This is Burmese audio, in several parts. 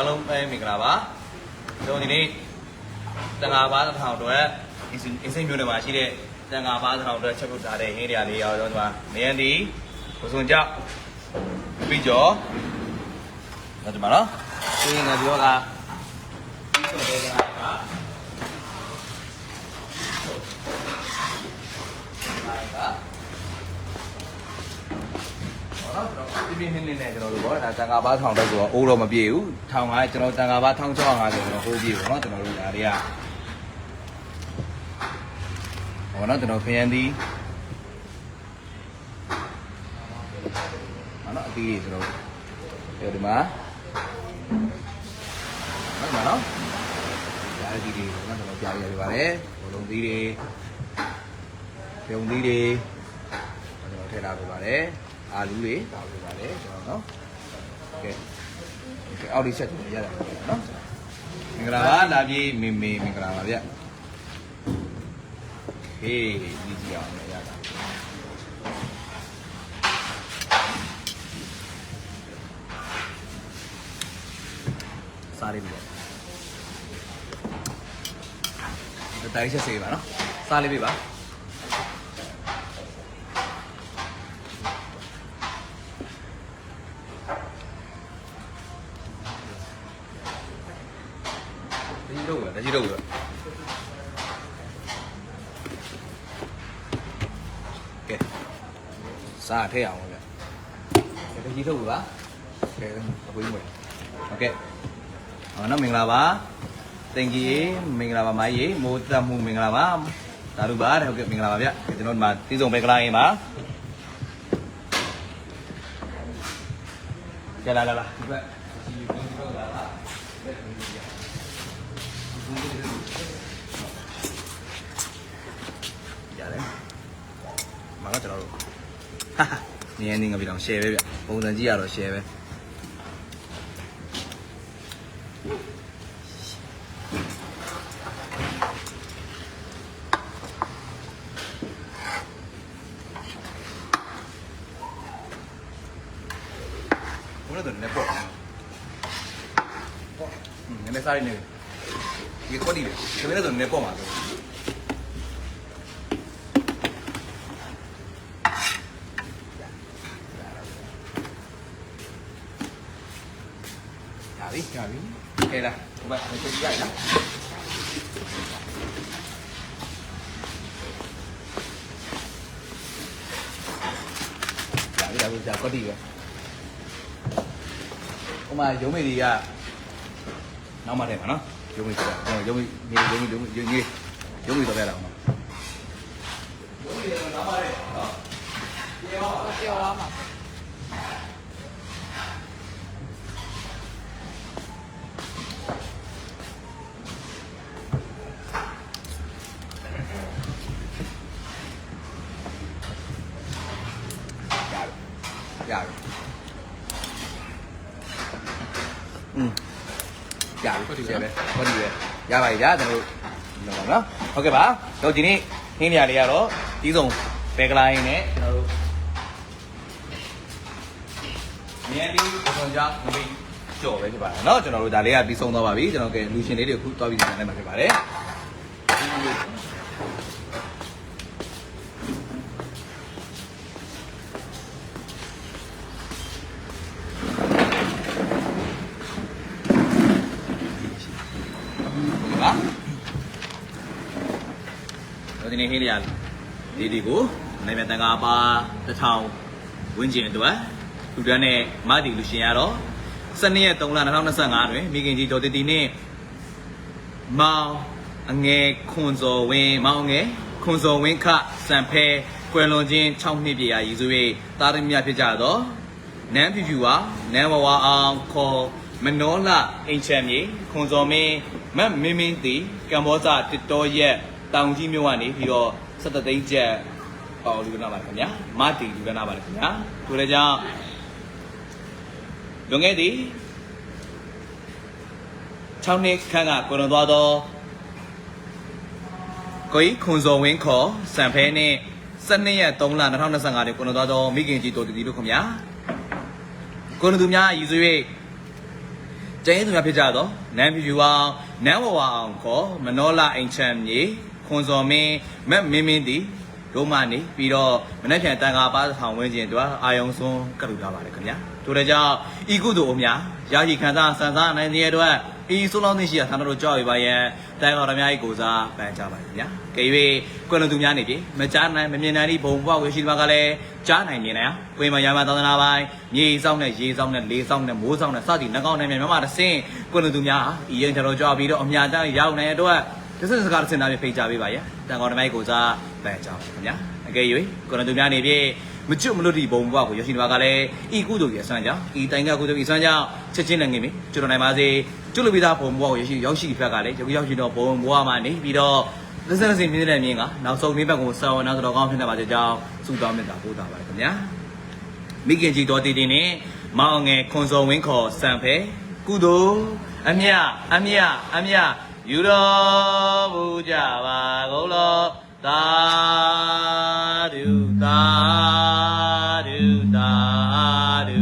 အားလုံးပဲမင်္ဂလာပါကျွန်တော်ဒီနေ့တန်ဃာပါတစ်ထောင်အတွက်အင်းအင်းစိမျိုးတွေမှာရှိတဲ့တန်ဃာပါတစ်ထောင်အတွက်ချက်ပုတ်ထားတဲ့ဟင်းတရားလေးရောကျွန်တော်ဒီမှာမယန်ဒီဘုစွန်ကြောက်ပြီးကြောဒါဒီမှာနော်ဒီငါပြောကပြီးဆိုတဲ့ နော်ပြင်းပြင်းနှင်းနှင်းနဲ့ကျွန်တော်တို့ပေါ့ဒါတန်ခါဘာထောင်တက်ဆိုတော့အိုးတော့မပြေဘူးထောင်ကကျွန်တော်တန်ခါဘာထောင်ချောင်းအားဆိုတော့အိုးပြေဘူးနော်ကျွန်တော်တို့ဒါတွေကဟောနော်ကျွန်တော်ဖယန်ဒီဟောနော်အတီးတွေကျွန်တော်တို့ဒီမှာဟုတ်မှာနော်ဒါအတီးတွေကျွန်တော်ကြားရရပါတယ်ဘလုံးသီးတွေပြုံသီးတွေကျွန်တော်ထည့်လာပြပါတယ် အာလူတွေထားပေးပါတယ်ကျွန်တော်နော်ကဲကဲအောက်ဒီချက်ကျွန်တော်ရတယ်နော်မင်္ဂလာပါလာပြေးမေမေမင်္ဂလာပါဗျဟေးဒီကြည့်အောင်ရတာစားရပြီတော့တိုင်းချက်စေးပါနော်စားလေးပြီပါ ကြီးတော့ပဲတကြီးတော့ပဲကဲစားထည့်အောင်ဗျတကြီးတော့ပါကဲအပွင့်မယ်ဟုတ်ကဲ့ဟောနော်မင်္ဂလာပါတင်ကြီးမင်္ဂလာပါမိုင်းရေမိုးတက်မှုမင်္ဂလာပါဒါတို့ပါတဲ့ဟုတ်ကဲ့မင်္ဂလာပါဗျကျွန်တော်ဒီမှာတီးဆုံးပဲကလာရင်ပါကြလာလာလာဒီဘက်ဒီဘက်လာလာ ရတယ်မကကျွန်တော်တို့ဟာနင်းနေငါပြီးတော့ share ပဲဗျပုံစံကြည့်ရတော့ share ပဲဘုရားတို့လည်းပေါ့ပေါ့နည်းနည်းစားရနေ ဒီကောဒီလေဒီလည်းတော့နည်းပေါ့မှာတော့ရပြီရပြီကဲလားဟိုဘက်ဟိုကြည့်ရအောင်ရပြီရပြီကြာကောတီပဲဟိုမှာရုံးမေတွေကနောက်မှထဲမှာနော် ရုံးမေဆိုတာရုံးမေနေရုံးမေရုံးမေရုံးမေရုံးမေတော့ပြရအောင်နော်ရုံး ရပြီอืมရပြီဟုတ်တယ်ပဲဟုတ်တယ်ပဲရပါပြီဗျာကျွန်တော်တို့နော်နော်ဟုတ်ကဲ့ပါတော့ဒီနေ့ဟင်းနေရာလေးကတော့တီးဆုံးပဲကလာရင်းနဲ့ကျွန်တော်တို့မြန်ပြီးပုံကြမပြီးကြော်ပဲဖြစ်ပါတယ်เนาะကျွန်တော်တို့ဒါလေးကပြီးဆုံးသွားပါပြီကျွန်တော်ကလူရှင်လေးတွေအခုသွားပြီးပြန်လိုက်မှာဖြစ်ပါတယ် တော့ဒီနေ့ဟင်းနေရာလေးတွေကိုနိုင်မြတန်ကားပါတစ်ထောင်ဝင်းကျင်အတွက်လူတန်းနဲ့မတီလူရှင်ရတော့12ရက်3လ2025တွင်မိခင်ကြီးဒေါ်တီတီနဲ့မောင်အငယ်ခွန်စော်ဝင်းမောင်ငယ်ခွန်စော်ဝင်းခစံဖဲကွယ်လွန်ခြင်း6နှစ်ပြည့်ရာရည်စု၍တာရမြဖြစ်ကြတော့နန်းဖြူဖြူဝါနန်းဝဝအောင်ခေါ်မနောလအင်ချမ်းမြေခွန်စော်မင်းမတ်မင်းမင်းတီကမ္ဘောဇတစ်တော်ရက် တောင်ကြီးမြို့ကနေပြီးတော့17သိန်းကျပ်ပေါ့လူကနာပါခင်ဗျာမတီလူကနာပါခင်ဗျာထို့လည်းကြောင့်လွန်ခဲ့သည်6နှစ်ခန့်ကကိုရွန်သွားသောကိုကြီးခွန်စော်ဝင်းခေါ်စံဖဲနဲ့12ရက်3လ2025တွင်ကိုရွန်သွားသောမိခင်ကြီးတော်တီတီတို့ခင်ဗျာကိုရွန်သူများရည်ရွယ်ကျင်းသူများဖြစ်ကြတော့နန်းဖြူဖြူအောင်နန်းဝဝအောင်ခေါ်မနောလာအိမ်ချမ်းမြေ ခွန်စော်မင်းမက်မင်းမင်းတီတို့မှနေပြီးတော့မနေ့ပြန်တန်ခါပါဆောင်ဝင်းကျင်တို့အာယုံစွန်းကတ်လူထားပါတယ်ခင်ဗျာတို့တဲ့ကြောင့်ဤကုသိုလ်အများရာရှိခံစားစံစားနိုင်တဲ့အတွက်ဤဆိုးလောင်းသိရှိရာဌာနတို့ကြောက်ရပါရဲ့တန်ခါတော်များဤကိုစားပန်ကြပါခင်ဗျာကဲ၍ကွယ်လွန်သူများနေပြီမကြားနိုင်မမြင်နိုင်သည့်ဘုံဘဝဝေရှိပါကလည်းကြားနိုင်မြင်နိုင်အောင်ကိုယ်မရမသောသနာပိုင်းမြေဆောင်နဲ့ရေဆောင်နဲ့လေဆောင်နဲ့မိုးဆောင်နဲ့စသည်နှကောင်းနဲ့မြမတဆင်းကွယ်လွန်သူများဤရင်တော်ကြောက်ပြီးတော့အမြတ်တမ်းရောက်နေတဲ့အတွက် တစစကားစင်သားပြဖိတ်ကြပေးပါရဲ့တန်ခါတော်များဤကိုစားပန်ကြပါခင်ဗျာအကယ်၍ကွယ်လွန်သူများနေပြီမကျွတ်မလွတ်ဒီဘုံဘဝကိုရရှိနေပါကလည်းဤကုသိုလ်ရဲ့ဆွမ်းကြောင့်ဤတိုင်ကကုသိုလ်ဤဆွမ်းကြောင့်ချက်ချင်းလည်းငင်ပြီကျွတ်တော်နိုင်ပါစေကျွတ်လူပိသားဘုံဘဝကိုရရှိရောက်ရှိဖက်ကလည်းယခုရောက်ရှိတော့ဘုံဘဝမှာနေပြီးတော့လက်စလက်စမြင်တဲ့မြင်ကနောက်ဆုံးနေ့ဘက်ကိုဆောင်းနောက်တော်ကောင်းဖြစ်နေပါစေကြောင်းဆုတောင်းမေတ္တာပို့တာပါတယ်ခင်ဗျာမိခင်ကြီးတော်တည်တည်နဲ့မောင်ငယ်ခွန်စောဝင်းခေါ်စံဖဲကုသိုလ်အမြအမြအမြ ယူတော်မူကြပါကုန်လောသာဓုသာဓုသာဓု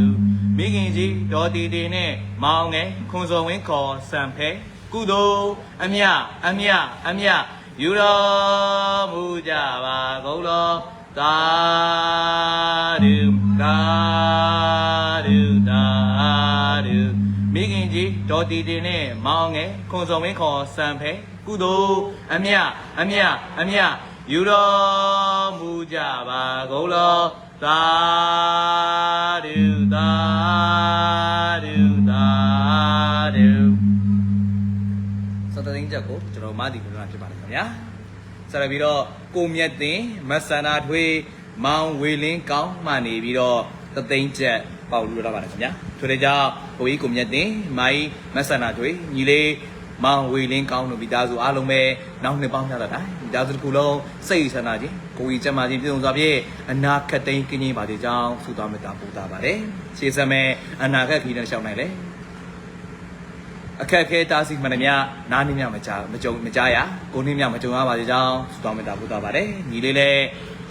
မိခင်ကြီးတော်တည်တည်နဲ့မောင်ငယ်ခွန်စောဝင်းခေါ်စံဖဲကုသိုလ်အမြအမြအမြယူတော်မူကြပါကုန်လောသာဓုသာဓုသာဓုမိခင် ကြီးတော်တည်တည်နဲ့မောင်ငယ်ခွန်စောဝင်းခေါ်စံဖဲကုသိုလ်အမြအမြအမြယူတော်မူကြပါကုန်လောသာဓုသာဓုသာဓုစတသိန်းချက်ကိုကျွန်တော်မတည်ပြတာဖြစ်ပါတယ်ခင်ဗျာဆက်လက်ပြီးတော့ကိုမြတ်တင်မဆန္ဒထွေးမောင်ဝေလင်းကောင်းမှနေပြီးတော့ သသိန်းချက်ပေါလူတော့ပါတယ်ခင်ဗျာထို့တဲ့ကြောင့်ကိုကြီးကိုမြတ်တင်မိုင်းမဆန္ဒထွေးညီလေးမောင်ဝေလင်းကောင်းတို့မိသားစုအားလုံးပဲနောက်နှစ်ပေါင်းများတာတိုင်းမိသားစုတစ်ခုလုံးစိတ်ဆန္ဒချင်းကိုကြီးကျမ်းမာခြင်းပြုံးစွာဖြင့်အနာခတ်သိမ်းကင်းကြီးပါတဲ့ကြောင်းဆုတောင်းမေတ္တာပို့တာပါတယ်ရှေးစမဲအနာခတ်ခီးနဲ့ရှောင်းနိုင်လေအခက်အခဲတားဆီးမှန်သမျှနားနှင်းမြမကြမကြုံမကြရကိုနှင်းမြမကြုံရပါစေကြောင်းဆုတောင်းမေတ္တာပို့တာပါတယ်ညီလေးလည်း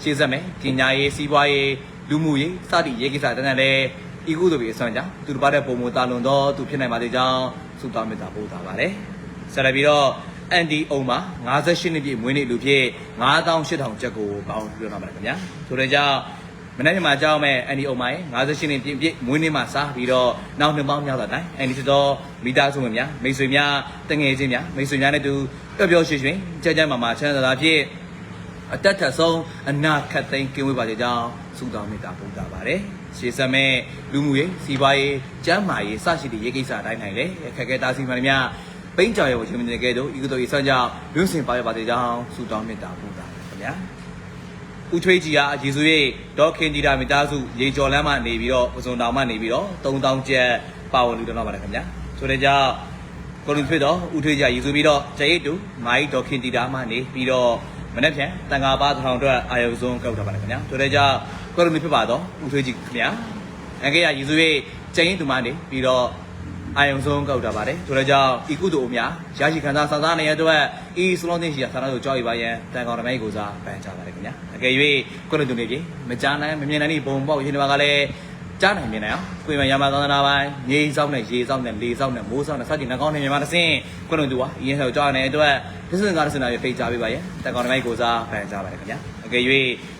ရှေ့ဆက်မယ်ပညာရေးစီးပွားရေး လူမှုရေးစသည့်ရေးကိစ္စတန်းတန်းလည်းဤကုသိုလ်ပြီးအစွမ်းကြောင့်သူတစ်ပါးတဲ့ပုံမတာလွန်တော့သူဖြစ်နိုင်ပါစေကြောင်းဆုတောင်းမေတ္တာပို့တာပါတယ်ဆက်လက်ပြီးတော့အန်ဒီအုံမှာ58နှစ်ပြည့်မွေးနေ့လူဖြစ်9800ကျပ်ကိုပေါင်းပြောထားပါတယ်ခင်ဗျာဆိုတဲ့ကြောင့်မနေ့ကမှကြောင်းမဲ့အန်ဒီအုံမှာ58နှစ်ပြည့်ပြည့်မွေးနေ့မှာစားပြီးတော့နောက်နှစ်ပေါင်းများစွာတိုင်အန်ဒီစတော်မိသားစုဝင်များမိတ်ဆွေများတငယ်ချင်းများမိတ်ဆွေများနဲ့တူပျော်ပျော်ရွှင်ရွှင်ကြကြမာမာချမ်းသာသာဖြင့် အတက်ထက်ဆုံးအနာခတ်သိမ်းကင်းဝေးပါစေကြောင်းဆုတောင်းမေတ္တာပို့တာပါတယ်ရှေးဆက်မဲ့လူမှုရေးစီးပွားရေးကျန်းမာရေးစရှိတဲ့ရေးကိစ္စအတိုင်းနိုင်လေအခက်အခဲတားဆီးမှန်များပိန်းကြော်ရဲ့ဝချင်းမင်းတွေကဲတို့ဤသို့ဤဆန်းကြောင့်လွင့်စင်ပါရပါစေကြောင်းဆုတောင်းမေတ္တာပို့တာပါခင်ဗျာဦးထွေးကြီးကရေစု၍ဒေါခင်တီတာမိသားစုရေကျော်လမ်းမှနေပြီးတော့ပစုံတောင်မှနေပြီးတော့3000ကျပ်ပါဝင်လူတော်ပါတယ်ခင်ဗျာဆိုတဲ့ကြောင့်ကိုလူဖြစ်တော့ဦးထွေးကြီးကရေစုပြီးတော့ကျရိတ်တူမိုင်းဒေါခင်တီတာမှနေပြီးတော့ မနေ့ဖြန်တန်ခါပါထောင်အတွက်အာယုံဆုံးကောက်တာပါတယ်ခင်ဗျာဆိုတဲ့ကြောင့်ကိုလူဖြစ်ပါတော့ဦးထွေးကြီးခင်ဗျာအကေရရေစု၍ကျရိတ်တူမှနေပြီးတော့အာယုံဆုံးကောက်တာပါတယ်ဆိုတော့ကြောင့်ဤကုသိုလ်အများရရှိခံစားစံစားနေတဲ့အတွက်ဤစလုံးသိရှိရာသာနာတို့ကြောက်ရပါရန်တန်ကောင်တမိုင်းကိုစားပန်ကြပါတယ်ခင်ဗျာအကယ်၍ကိုယ်တို့နေပြီမကြားနိုင်မမြင်နိုင်တဲ့ဘုံပေါက်ရှင်တွေကလည်း ကြားနိုင်မြင်နိုင်အောင်ကိုယ်မရမသာသနာပိုင်းမြေဆောင်နဲ့ရေဆောင်နဲ့လေဆောင်နဲ့မိုးဆောင်နဲ့စသဖြင့်နှကောင်းနေမြန်မာတစ်စင်းကိုယ်တို့သူဟာအရင်ဆုံးကြောက်နေတဲ့အတွက်ဒစ္စင်ကားဒစ္စင်နာပြေဖိတ်ကြပေးပါရဲ့တန်ကောင်တမိုင်းကိုစားပန်ကြပါတယ်ခင်ဗျာအကယ်၍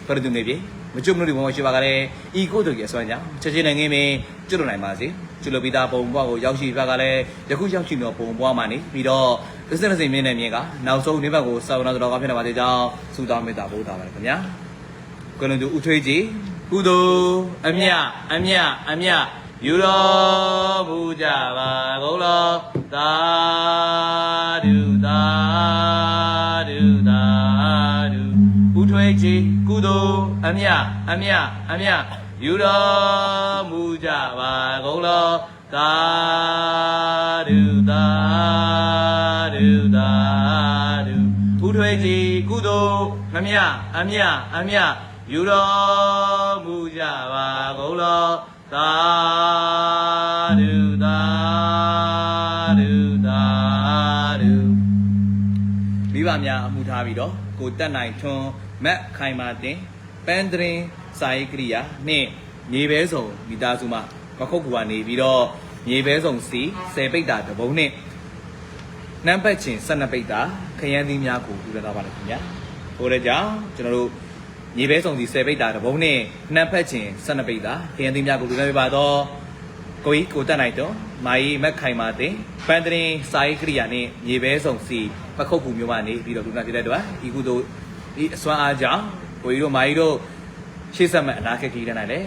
ကိုယ်တို့နေပြီမကျွတ်မလို့ဒီဘုံရှိပါကလည်းဤကိုယ်တို့ရဲ့အစွမ်းကြောင့်ချက်ချင်းနိုင်ငင်းမင်းကျွတ်လို့နိုင်ပါစေကျွတ်လို့ပြီးသားဘုံဘွားကိုရောက်ရှိပြကလည်းယခုရောက်ရှိတော့ဘုံဘွားမှာနေပြီးတော့ဒစ္စင်ဒစ္စင်မြင်နေမြင်ကနောက်ဆုံးနေ့ဘက်ကိုစောင်းတော့တော်ကဖြစ်နေပါသေးကြောင်းဆုတောင်းမေတ္တာပို့တာပါတယ်ခင်ဗျာကိုယ်တို့ဦးထွေးကြီး ကုသိုလ်အမြအမြအမြယူတော်မူကြပါကုန်လောသာဓုသာဓုသာဓုဦးထွေးကြီးကုသိုလ်အမြအမြအမြယူတော်မူကြပါကုန်လောသာဓုသာဓုသာဓုဦးထွေးကြီးကုသိုလ်အမြအမြအမြ ယူတော်မူကြပါကုန်လောသာဓုသာဓုသာဓုမိဘများအမှုထားပြီးတော့ကိုတက်နိုင်ထွန်းမက်ခိုင်မာတင်ပန်းတရင်စာရေးကရိယာနှင့်မြေပဲစုံမိသားစုမှမခုတ်ကူကနေပြီးတော့မြေပဲစုံစီ10ပိတ်တာတဘုံနဲ့နံပါတ်ချင်း12ပိတ်တာခရမ်းသီးများကိုပြုလုပ်တော့ပါလိမ့်ခင်ဗျာဟိုတဲ့ကြောင့်ကျွန်တော်တို့ မြေပဲစုံစီ10ပိတ်တာတဘုံနဲ့နံပါတ်ချင်း12ပိတ်တာခရမ်းသီးများကိုပြုလုပ်ပြပါတော့ကိုကြီးကိုတက်နိုင်တော့မာယီမက်ခိုင်မာတင်ပန်တရင်စာရေးကရိယာနဲ့မြေပဲစုံစီပခုတ်ကူမျိုးကနေပြီးတော့လူနာဖြစ်တဲ့အတွက်ဒီကုသိုလ်ဒီအစွမ်းအားကြောင့်ကိုကြီးတို့မာယီတို့ရှေ့ဆက်မဲ့အနာခက်ကြီးတဲ့နိုင်လေ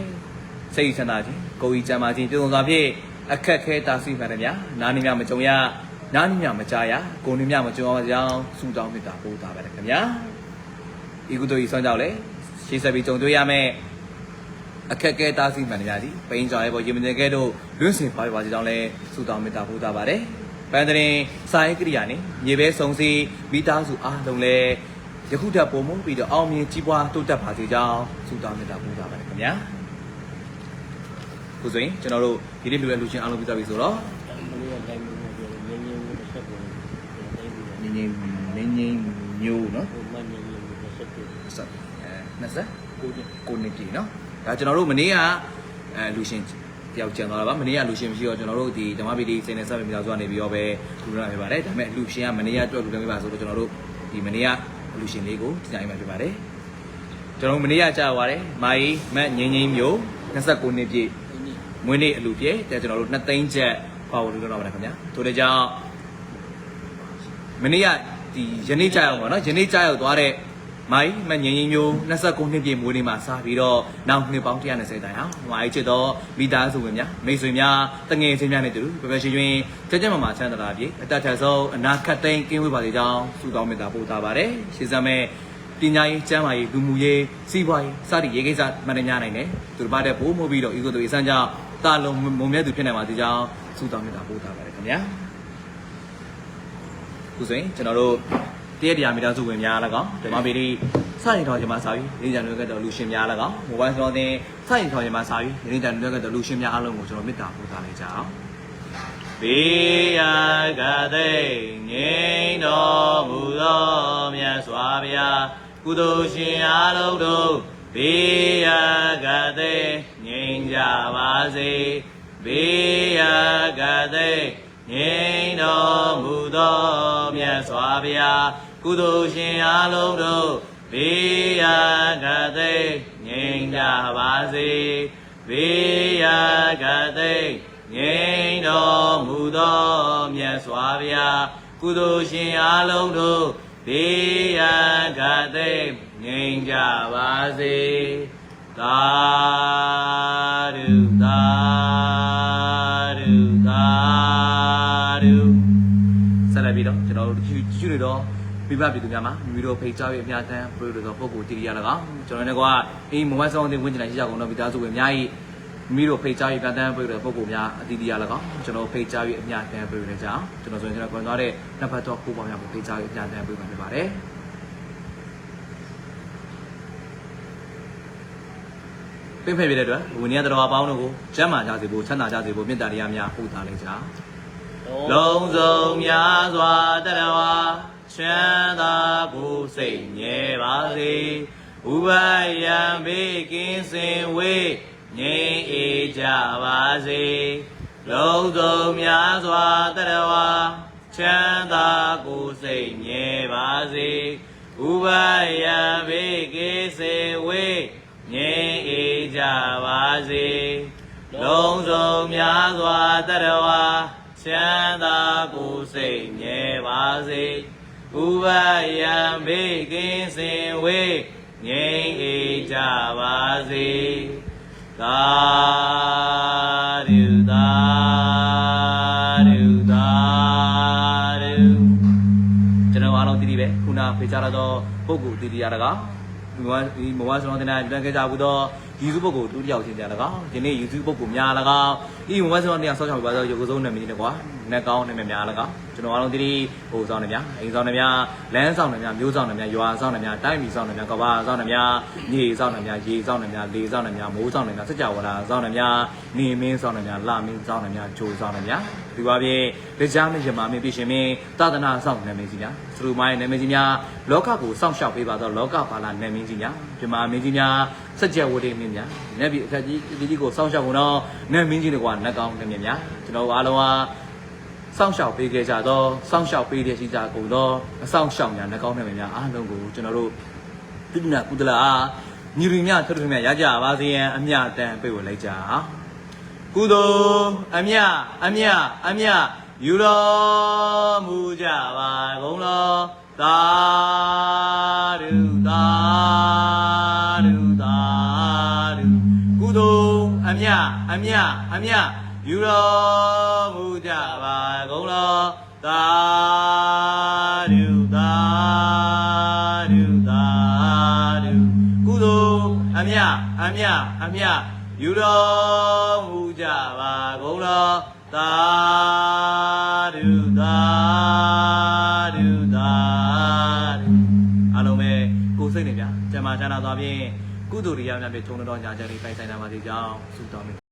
စိတ်ချမ်းသာခြင်းကိုကြီးကျမ်းမာခြင်းပြုံးစွာဖြင့်အခက်ခဲတာဆီမှန်တယ်များနားနေမြမကြုံရနားနေမြမကြားရကိုနေမြမကြုံအောင်ကြောင်းဆုတောင်းမေတ္တာပို့တာပဲခင်ဗျာ ဒီကုသိုလ်ကြီးဆွမ်းကြောင်းလေရှေ့ဆက်ပြီးကြုံတွေ့ရမယ်အခက်အခဲတားဆီးမှန်ကြသည်ပိန်ကြော်ရဲပေါ်ရေမတင်ကဲတို့လွင့်စင်ပါပါစီတောင်းလဲဆုတောင်းမေတ္တာပို့တာပါတယ်ပန်တရင်စာရေးကရိယာနဲ့မြေပဲစုံစီမိသားစုအားလုံးလဲယခုထပ်ပုံမှုပြီးတော့အောင်မြင်ကြီးပွားတိုးတက်ပါစေကြောင်းဆုတောင်းမေတ္တာပို့တာပါတယ်ခင်ဗျာခုဆိုရင်ကျွန်တော်တို့ဒီနေ့လူလဲလူချင်းအားလုံးပြီးသွားပြီဆိုတော့မလေးကတိုင်းမျိုးပြောတယ်ငင်းငင်းကိုဆက်ပေါ်တယ်တိုင်းပြီးငင်းငင်းငင်းငင်းမျိုးနော်ဟိုမငင်းငင်းကို ဆက်ပေါ်တယ်ဆက်အဲ20ကိုယ်ကိုနေပြီနော်ဒါကျွန်တော်တို့မနေ့ကအဲလူရှင်တယောက်ကျန်သွားတာပါမနေ့ကလူရှင်မရှိတော့ကျွန်တော်တို့ဒီဓမ္မပီဒီစိနေဆက်ပြီးသားဆိုတာနေပြီးတော့ပဲလူရဖြစ်ပါတယ်ဒါပေမဲ့လူရှင်ကမနေ့ကတွက်လူလည်းမပါဆိုတော့ကျွန်တော်တို့ဒီမနေ့ကလူရှင်လေးကိုတင်ပြမှာဖြစ်ပါတယ်ကျွန်တော်တို့မနေ့ကကြာသွားတယ်မာယီမတ်ငင်းငင်းမျိုး29နှစ်ပြည့်မွေးနေ့အလူပြည့်တဲ့ကျွန်တော်တို့2သိန်းချက်ပါဝင်လို့တော့ပါတယ်ခင်ဗျာတို့လည်းကြောင့်မနေ့ကဒီယနေ့ကြာရောက်ပါတော့ယနေ့ကြာရောက်သွားတဲ့ မိုင်းမငင်းရင်မျိုး29နှစ်ပြည့်မွေးနေ့မှာစပြီးတော့နောက်နှစ်ပေါင်း120တိုင်အောင်မိုင်းချစ်တော့မိသားစုဝင်များမိတ်ဆွေများတငယ်ချင်းများနဲ့တူပပရှင်တွင်ကြကြမမချမ်းသာပြေအတတ်ထဆုံးအနာခတ်သိမ်းကင်းဝေးပါစေကြောင်းဆုတောင်းမေတ္တာပို့တာပါတယ်ရှင်းစမဲ့ပညာရေးကျမ်းမာရေးလူမှုရေးစီးပွားရေးစသည့်ရေးကိစ္စမှန်တယ်များနိုင်တယ်သူတို့ဘာတဲ့ပို့မှုပြီးတော့ဤကိုယ်တို့အစမ်းကြောင့်တာလုံးမုံမြတ်သူဖြစ်နိုင်ပါစေကြောင်းဆုတောင်းမေတ္တာပို့တာပါတယ်ခင်ဗျာခုဆိုရင်ကျွန်တော်တို့ တရက်တရားမိသားစုဝင်များလည်းကောင်းဓမ္မပေတိစရင်ထောင်ခြင်းမှာစာပြီးရင်းကြံတွေကတော့လူရှင်များလည်းကောင်းမိုဘိုင်းစတော်တင်စရင်ထောင်ခြင်းမှာစာပြီးရင်းကြံတွေကတော့လူရှင်များအားလုံးကိုကျွန်တော်မေတ္တာပို့သလိုက်ကြအောင်ဘေးရကသိငိမ့်တော်မူသောမြတ်စွာဘုရားကုသိုလ်ရှင်အားလုံးတို့ဘေးရကသိငိမ့်ကြပါစေဘေးရကသိငိမ့်တော်မူသောမြတ်စွာဘုရား ကုသိုလ်ရှင်အားလုံးတို့ဘေးရာဂသိငြိမ်ကြပါစေဘေးရာဂသိငြိမ်တော်မူသောမြတ်စွာဘုရားကုသိုလ်ရှင်အားလုံးတို့ဘေးရာဂသိငြိမ်ကြပါစေသာဓုသာဓုသာဓုဆက်လက်ပြီးတော့ကျွန်တော်တို့ကြည့်ကြည့်နေတော့ ပြပပြည်သူများမှာမိမိတို့ဖိတ်ကြားပြီးအများတန်းပြေလို့တော့ပုံကိုတည်ရရလကောင်ကျွန်တော်တို့ကအေးမိုဘိုင်းဆောင်တဲ့ဝင်ကျင်လာရှိကြကုန်တော့မိသားစုဝင်အများကြီးမိမိတို့ဖိတ်ကြားပြီးအများတန်းပြေလို့ပုံကိုများအတီးတည်ရလကောင်ကျွန်တော်ဖိတ်ကြားပြီးအများတန်းပြေလို့ကြအောင်ကျွန်တော်ဆိုရင်ကျွန်တော်ကွန်သွားတဲ့နံပါတ်တော့ကိုပေါ့များကိုဖိတ်ကြားပြီးအများတန်းပြေလို့ဖြစ်ပါတယ်ပြည့်ဖက်ပြတဲ့အတွက်ဝိနည်းတော်အပေါင်းတို့ကိုကျမ်းမာကြစေဖို့ချမ်းသာကြစေဖို့မေတ္တာတရားများပို့သားလိုက်ကြအောင်လုံးစုံများစွာတရဝါ ချမ်းသာကိုယ်စိတ်ငြဲပါစေဥပယံဘေးကင်းစင်ဝေးငြိမ်းအေးကြပါစေလုံးစုံများစွာတရဝါချမ်းသာကိုယ်စိတ်ငြဲပါစေဥပယံဘေးကင်းစင်ဝေးငြိမ်းအေးကြပါစေလုံးစုံများစွာ ဥပယံဘေးကင်းစင်ဝေးငြိမ်းအေးကြပါစေသာဓုသာဓုသာဓုကျွန်တော်အားလုံးတည်တည်ပဲခုနဖေချရတော့ပုဂ္ဂိုလ်တည်တည်ရတကားဒီမှာဒီမဝါစလုံးတဲ့နိုင်တန်ခဲ့ကြဘူးတော့ YouTube ပုဂ္ဂိုလ်တူတယောက်ချင်းကြတကားဒီနေ့ YouTube ပုဂ္ဂိုလ်များလကားဒီမဝါစလုံးတဲ့ဆောက်ချောက်ပါတော့ရုပ်ကစုံနာမည်နဲ့ကွာ နှက်ကောင်းနေမြများလည်းကောင်းကျွန်တော်အားလုံးဒီဒီဟိုဆောင်နေများအိမ်ဆောင်နေများလမ်းဆောင်နေများမျိုးဆောင်နေများရွာဆောင်နေများတိုင်းပြည်ဆောင်နေများကဘာဆောင်နေများမြေဆောင်နေများရေဆောင်နေများလေဆောင်နေများမိုးဆောင်နေများစကြဝဠာဆောင်နေများနေမင်းဆောင်နေများလမင်းဆောင်နေများဂျိုဆောင်နေများဒီပါဖြင့်လက်ကြားမင်းရမာမင်းပြရှင်မင်းသာသနာဆောင်နေမင်းကြီးများစလူမိုင်းနေမင်းကြီးများလောကကိုစောင့်ရှောက်ပေးပါသောလောကပါလာနေမင်းကြီးများပြမမင်းကြီးများစကြဝဠာမင်းများနေပြီအခက်ကြီးဒီကြီးကိုစောင့်ရှောက်ကုန်တော့နေမင်းကြီးတွေကနှက်ကောင်းနေမြများကျွန်တော်အားလုံးက စောင့်ရှောက်ပေးခဲ့ကြသောစောင့်ရှောက်ပေးတဲ့ရှိကြကုန်သောအဆောင်ရှောက်များနှကောင်းတဲ့များအားလုံးကိုကျွန်တော်တို့ပြည့်နာကုသလာညီရီမြထွတ်ထွတ်မြရကြပါစေရန်အမြတန်ပေးကိုလိုက်ကြကုသိုလ်အမြအမြအမြယူတော်မူကြပါကုန်လောသာဓုသာဓုသာဓုကုသိုလ်အမြအမြအမြ ယူတော်မူကြပါကုန်လောသာဓုသာဓုသာဓုကုသိုလ်အမြအမြအမြယူတော်မူကြပါကုန်လောသာဓုသာဓုသာဓုအားလုံးပဲကိုယ်စိတ်နေဗျာကျမ်းမာချမ်းသာသွားဖြင့်ကုသိုလ်တရားများဖြင့်ထုံတော်ညာချက်လေးပိုင်ဆိုင်နိုင်ပါစေကြောင်းဆုတောင်း